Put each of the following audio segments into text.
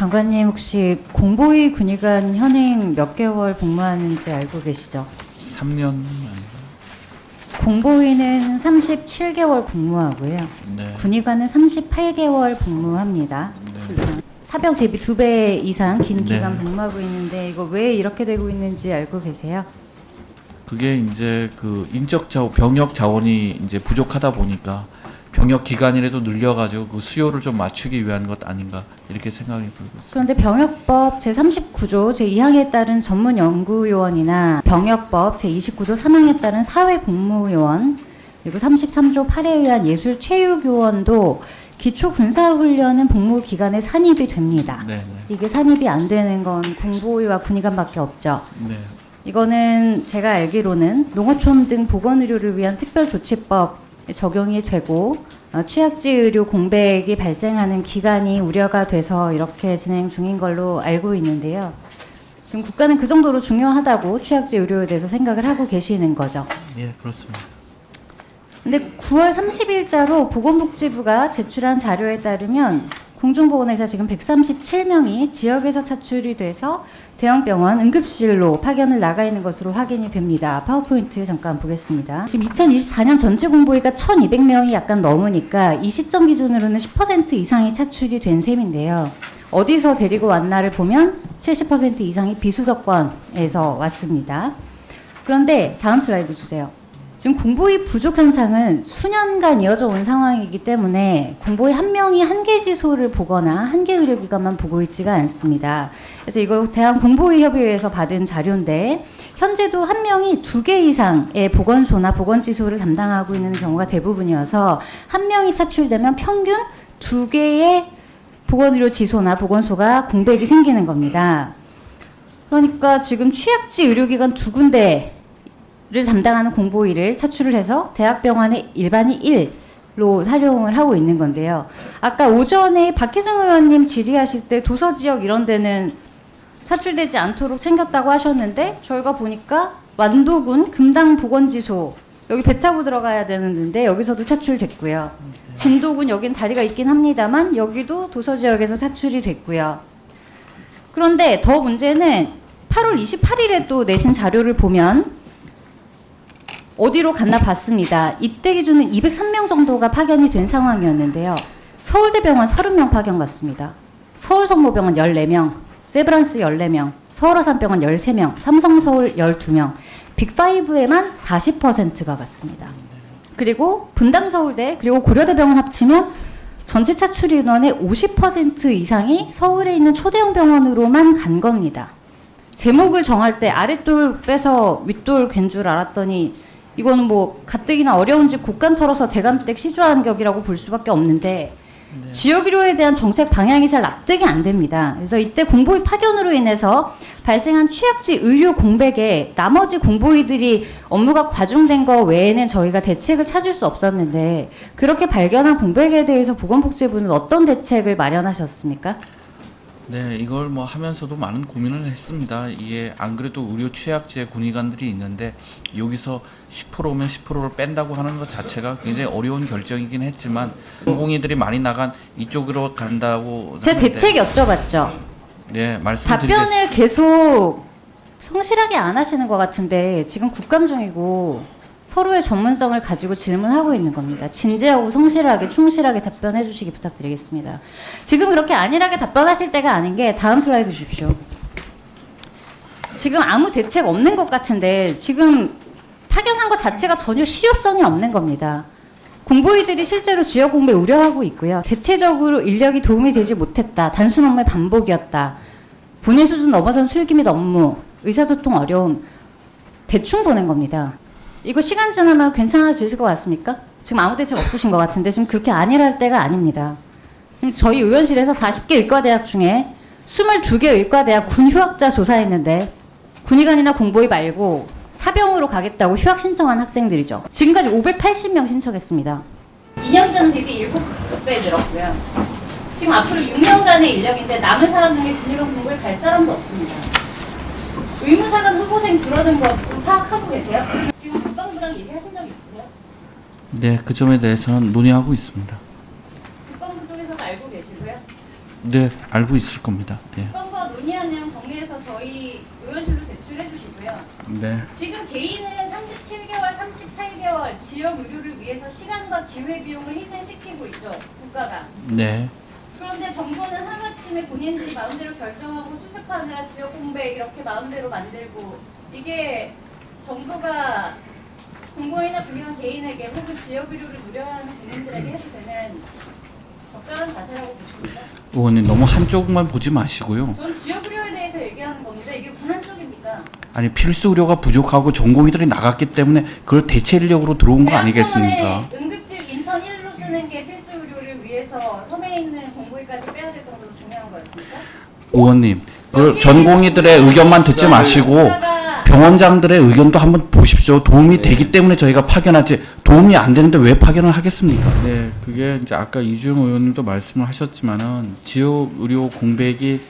장관님 혹시 공보위 군의관 현행 몇 개월 복무하는지 알고 계시죠? 3년 공보위는 37개월 복무하고요. 네. 군의관은 38개월 복무합니다. 네. 사병 대비 두 배 이상 긴 네. 기간 복무하고 있는데 이거 왜 이렇게 되고 있는지 알고 계세요? 그게 이제 그 인적 자원, 병역 자원이 이제 부족하다 보니까 병역 기간이라도 늘려가지고 그 수요를 좀 맞추기 위한 것 아닌가 이렇게 생각이 들고 있습니다. 그런데 병역법 제39조 제2항에 따른 전문 연구요원이나 병역법 제29조 3항에 따른 사회복무요원 그리고 33조 8에 의한 예술 체육요원도 기초 군사훈련은 복무 기간에 산입이 됩니다. 네, 네, 이게 산입이 안 되는 건 공보위와 군의관밖에 없죠. 네, 이거는 제가 알기로는 농어촌 등 보건의료를 위한 특별조치법 적용이 되고 어, 취약지 의료 공백이 발생하는 기간이 우려가 돼서 이렇게 진행 중인 걸로 알고 있는데요. 지금 국가는 그 정도로 중요하다고 취약지 의료에 대해서 생각을 하고 계시는 거죠. 예, 그렇습니다. 근데 9월 30일자로 보건복지부가 제출한 자료에 따르면 공중보건의사 지금 137명이 지역에서 차출이 돼서 대형병원 응급실로 파견을 나가 있는 것으로 확인이 됩니다. 파워포인트 잠깐 보겠습니다. 지금 2024년 전체 공보위가 1,200명이 약간 넘으니까 이 시점 기준으로는 10% 이상이 차출이 된 셈인데요. 어디서 데리고 왔나를 보면 70% 이상이 비수도권에서 왔습니다. 그런데 다음 슬라이드 주세요. 지금 공보위 부족 현상은 수년간 이어져 온 상황이기 때문에 공보위 한 명이 한 개 지소를 보거나 한 개 의료기관만 보고 있지가 않습니다. 그래서 이거 대한 공보위 협의회에서 받은 자료인데 현재도 한 명이 두 개 이상의 보건소나 보건지소를 담당하고 있는 경우가 대부분이어서 한 명이 차출되면 평균 두 개의 보건의료 지소나 보건소가 공백이 생기는 겁니다. 그러니까 지금 취약지 의료기관 두 군데 를 담당하는 공보위를 차출을 해서 대학병원의 일반이 1로 사용을 하고 있는 건데요. 아까 오전에 박희승 의원님 질의하실 때 도서 지역 이런 데는 차출되지 않도록 챙겼다고 하셨는데 저희가 보니까 완도군 금당 보건지소 여기 배 타고 들어가야 되는데 여기서도 차출됐고요. 진도군 여긴 다리가 있긴 합니다만 여기도 도서 지역에서 차출이 됐고요. 그런데 더 문제는 8월 28일에 또 내신 자료를 보면 어디로 갔나 봤습니다. 이때 기준은 203명 정도가 파견이 된 상황이었는데요. 서울대병원 30명 파견 갔습니다. 서울성모병원 14명, 세브란스 14명, 서울아산병원 13명, 삼성서울 12명, 빅5에만 40%가 갔습니다. 그리고 분당서울대 그리고 고려대병원 합치면 전체 차출 인원의 50% 이상이 서울에 있는 초대형 병원으로만 간 겁니다. 제목을 정할 때 아랫돌 빼서 윗돌 괜 줄 알았더니 이거는 뭐 가뜩이나 어려운 집 곡간 털어서 대감댁 시주한 격이라고 볼 수밖에 없는데 지역의료에 대한 정책 방향이 잘 납득이 안 됩니다. 그래서 이때 공보위 파견으로 인해서 발생한 취약지 의료 공백에 나머지 공보위들이 업무가 과중된 거 외에는 저희가 대책을 찾을 수 없었는데 그렇게 발견한 공백에 대해서 보건복지부는 어떤 대책을 마련하셨습니까? 네, 이걸 뭐 하면서도 많은 고민을 했습니다. 이게 안 그래도 의료 취약지의 군의관들이 있는데 여기서 10%면 10%를 뺀다고 하는 것 자체가 굉장히 어려운 결정이긴 했지만 공공의들이 많이 나간 이쪽으로 간다고 제 하는데 대책 여쭤봤죠. 네, 말씀드리겠습니다. 답변을 계속 성실하게 안 하시는 것 같은데 지금 국감 중이고 서로의 전문성을 가지고 질문하고 있는 겁니다. 진지하고 성실하게 충실하게 답변해 주시기 부탁드리겠습니다. 지금 그렇게 안일하게 답변하실 때가 아닌 게 다음 슬라이드 주십시오. 지금 아무 대책 없는 것 같은데 지금 파견한 것 자체가 전혀 실효성이 없는 겁니다. 공보위들이 실제로 지역 공부에 우려하고 있고요. 대체적으로 인력이 도움이 되지 못했다. 단순 업무의 반복이었다. 본인 수준 넘어선 술기 및 업무, 의사소통 어려움, 대충 보낸 겁니다. 이거 시간 지나면 괜찮아지실 것 같습니까? 지금 아무 대책 없으신 것 같은데 지금 그렇게 안일할 때가 아닙니다. 지금 저희 의원실에서 40개 의과대학 중에 22개 의과대학 군 휴학자 조사했는데 군의관이나 공보위 말고 사병으로 가겠다고 휴학 신청한 학생들이죠. 지금까지 580명 신청했습니다. 2년 전 대비 7배 늘었고요. 지금 앞으로 6년간의 인력인데 남은 사람 중에 군의관 공부에 갈 사람도 없습니다. 의무사관 후보생 줄어든 것도 파악하고 계세요? 지금 국방부랑 얘기하신 적 있으세요? 네, 그 점에 대해서는 논의하고 있습니다. 국방부 쪽에서도 알고 계시고요? 네, 알고 있을 겁니다. 예. 건과 논의한 내용 정리해서 저희 의원실로 제출해 주시고요. 네. 지금 개인은 37개월, 38개월 지역 의료를 위해서 시간과 기회 비용을 희생시키고 있죠. 국가가. 네. 그런데 정부는 하루아침에 본인들이 마음대로 결정하고 수습하느라 지역 공백 이렇게 마음대로 만들고 이게 정부가 공무원이나 불리한 개인에게 혹은 지역 의료를 누려야 하는 국민들에게 해도 되는 적절한 자세라고 보십니까? 의원님 너무 한쪽만 보지 마시고요. 전 지역 의료에 대해서 얘기하는 겁니다. 이게 군한 쪽입니까? 아니 필수 의료가 부족하고 전공의들이 나갔기 때문에 그걸 대체 인력으로 들어온 거 아니겠습니까? 대학병원에 응급실 인턴 1로 쓰는 게 필수 의료를 위해서 섬에 있는 공고의까지 빼야 될 정도로 중요한 거였습니까? 의원님, 그 전공의들의 의견만 듣지 마시고 병원장들의 의견도 한번 보십시오. 도움이 되기 때문에 저희가 파견하지 도움이 안 되는데 왜 파견을 하겠습니까? 네, 그게 이제 아까 이주영 의원님도 말씀을 하셨지만은 지역 의료 공백이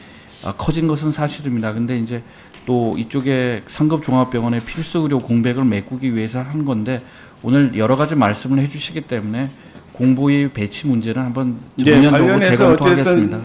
아, 커진 것은 사실입니다. 근데 이제 또 이쪽에 상급 종합병원의 필수 의료 공백을 메꾸기 위해서 한 건데 오늘 여러 가지 말씀을 해주시기 때문에 공보의 배치 문제는 한번 네, 정면적으로 관련해서 재검토하겠습니다. 어쨌든